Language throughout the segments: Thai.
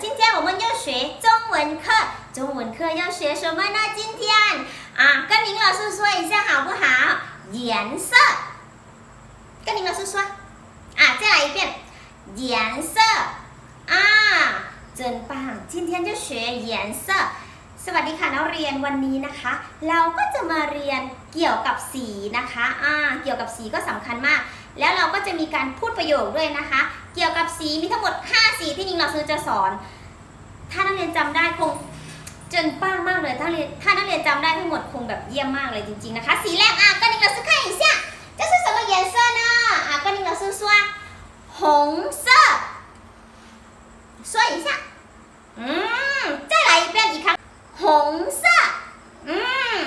今天我们要学中文课，中文课要学什么呢？今天啊，跟林老师说一下好不好？颜色，跟林老师说啊，再来一遍，颜色啊，真棒！今天就学颜色。สวัสดีค่ะนักเรียนวันนี้นะคะ เราก็จะมาเรียนเกี่ยวกับสีนะคะอ่าเกี่ยวกับสีก็สำคัญมาก แล้วเราก็จะมีการพูดประโยคด้วยนะคะ เกี่ยวกับสีมีทั้งหมด 5 สีที่นิงเราซื้อจะสอน ถ้านักเรียนจำได้คงเจนป้างมากเลย ถ้าเรียนถ้านักเรียนจำได้ทั้งหมดคงแบบเยี่ยมมากเลยจริงๆนะคะ สีแรกอะก็นิ่เราสักไข่เสียจะซื้อสมเย็นเซอร์นะอะก็นี่เราซื้สว่าหงส์สวยอีกสักอืมจะไหลเปลี่ยนอีกครั้งหงเซอร์อืม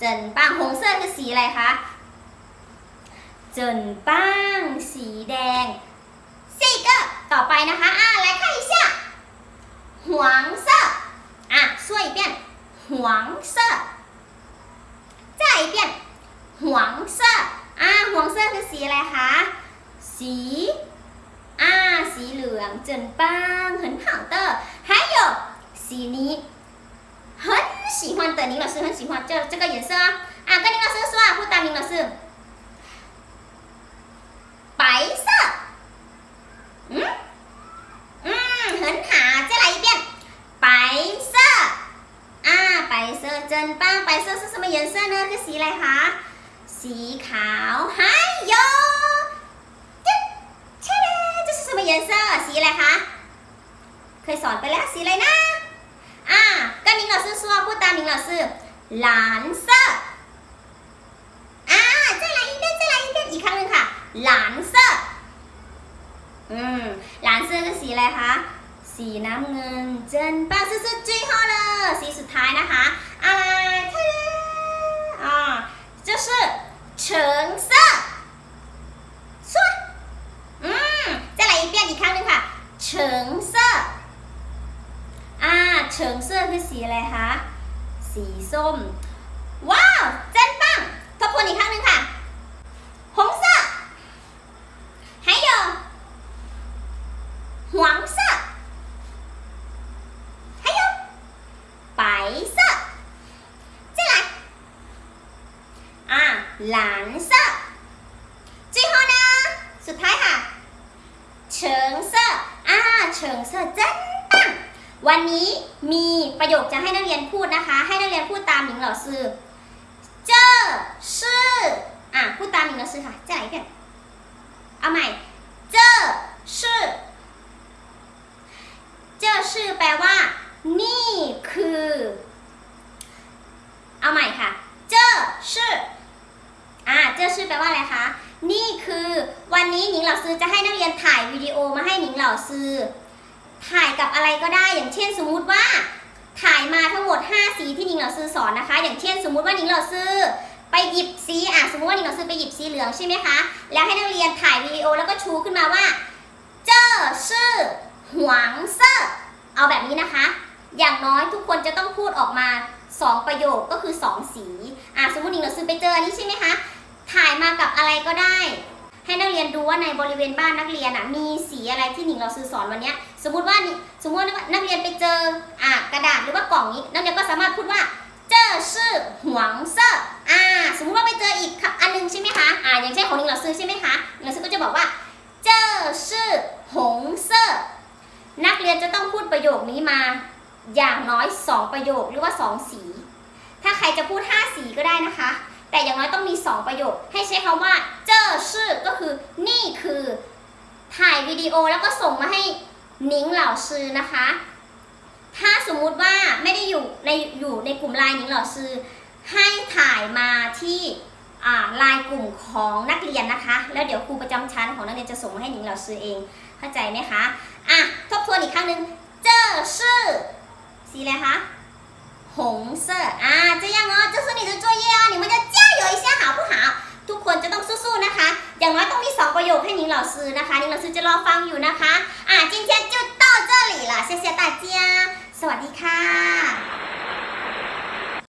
จนป้าหงส์คือสีอะไรคะจนป้างสีแดง สีอะไรคะสีอ่าสีเหลืองเจินป้าง很好的还有สีนี้很喜欢的，林老师很喜欢这这个颜色啊！啊，跟林老师说啊，不答林老师，白色，嗯嗯，很好，再来一遍，白色啊，白色真棒！白色是什么颜色呢？是สีอะไรคะ สีขาวไฮโยจึ๊ดชะดาจะสมัยเยนเซอร์สีอะไรคะ เคยสอนไปแล้วสีอะไรนะอ่าก็นิงเราซื้อซัวพูดตามนิงเราซื้อหลานเซอร์อ่าเจ้าหลานอินเดียจ้าหเดียอีกครั้งหนึ่งค่ะ หลานเซอร์อืมหลานเซอร์จะสีอะไรคะสีน้ำเงินเจนป้าซื้อจุ้ยฮอลเลอร์สีสุดท้ายนะคะอ่าเธออ่า就是 เฉิงเซ่อสวดอืมจะไหลเปลี่ยนอีกงเฉิงออ่า เฉิงเซ่อคือสีอะไรคะ สีส้ม 蓝色最后呢สุดท้ายค่ะเฉิงเสื้ออ่าเฉิงเสื้อเจนปัง วันนี้มีประโยคจะให้นักเรียนพูดนะคะ ให้นักเรียนพูดตามหนิงเหล่าซื่อเจ้อชื่ออ่ะพูดตามหนิงเหล่าซื่อค่ะจะไหนเพื่อนเอาใหม่ อ่อชื่อแปลว่าอะไรคะ นี่คือวันนี้หนิงเหล่าซื้อจะให้นักเรียนถ่ายวิดีโอมาให้หนิงเหล่าซื้อ ถ่ายกับอะไรก็ได้ อย่างเช่นสมมุติว่า ถ่ายมาทั้งหมด 5 สีที่หนิงเหล่าซื้อสอนนะคะ อย่างเช่น สมมุติว่าหนิงเหล่าซื้อไปหยิบสีอะสมมติว่าหนิงเหล่าซื้อไปหยิบสีเหลืองใช่ไหมคะ แล้วให้นักเรียนถ่ายวิดีโอแล้วก็ชูขึ้นมาว่า เจ้อชื่อหวงเซอร์เอาแบบนี้นะคะ อย่างน้อยทุกคนจะต้องพูดออกมา2ประโยคก็คือ2สี อะสมมติหนิงเหล่าซื้อไปเจออันนี้ใช่ไหมคะ ถ่ายมากับอะไรก็ได้ ให้นักเรียนดูว่าในบริเวณบ้านนักเรียนอะมีสีอะไรที่หนิงเราซื้อสอนวันนี้สมมติว่านี่สมมติว่านักเรียนไปเจออะกระดาษหรือว่ากล่องนี้นักเรียนก็สามารถพูดว่าเจ้อชื่อหวงเซอร์อ่าสมมติว่าไปเจออีกอันหนึงใช่ไหมคะอ่าอย่างเช่นของหนิงเราซื้อใช่ไหมคะหนิงเราซื้อก็จะบอกว่าเจ้อชื่อหงเซอร์นักเรียนจะต้องพูดประโยคนี้มาอย่างน้อย 2 ประโยคหรือว่า 2 สี ถ้าใครจะพูด 5 สีก็ได้นะคะ แต่อย่างน้อยต้องมี 2 ประโยค ให้ใช้คำว่า เจอชื่อก็คือนี่คือ ถ่ายวิดีโอแล้วก็ส่งมาให้นิงเหล่าชื่อนะคะ ถ้าสมมุติว่าไม่ได้อยู่ในอยู่ในกลุ่มไลน์นิงเหล่าชื่อให้ถ่ายมาที่ลายกลุ่มของนักเรียนนะคะ แล้วเดี๋ยวครูประจำชั้นของนักเรียนจะส่งมาให้นิงเหล่าซื้อเอง เข้าใจไหมคะ อะ ทบทวนอีกครั้งหนึ่งเจอชื่อสีอะไรคะ หงเซอร์อะจะยังอ๋ชื่อหนิะจ้วยเย่หนิงมั 一下好不好？ทุกคนจะต้องสู้ๆนะคะ อย่างน้อยต้องมี 2 ประโยคให้นิงเหล่าซื้อนะคะนิงเหล่าซื้อจะรอฟังอยู่นะคะ อ่า今天就到这里了谢谢大家สวัสดีค่ะ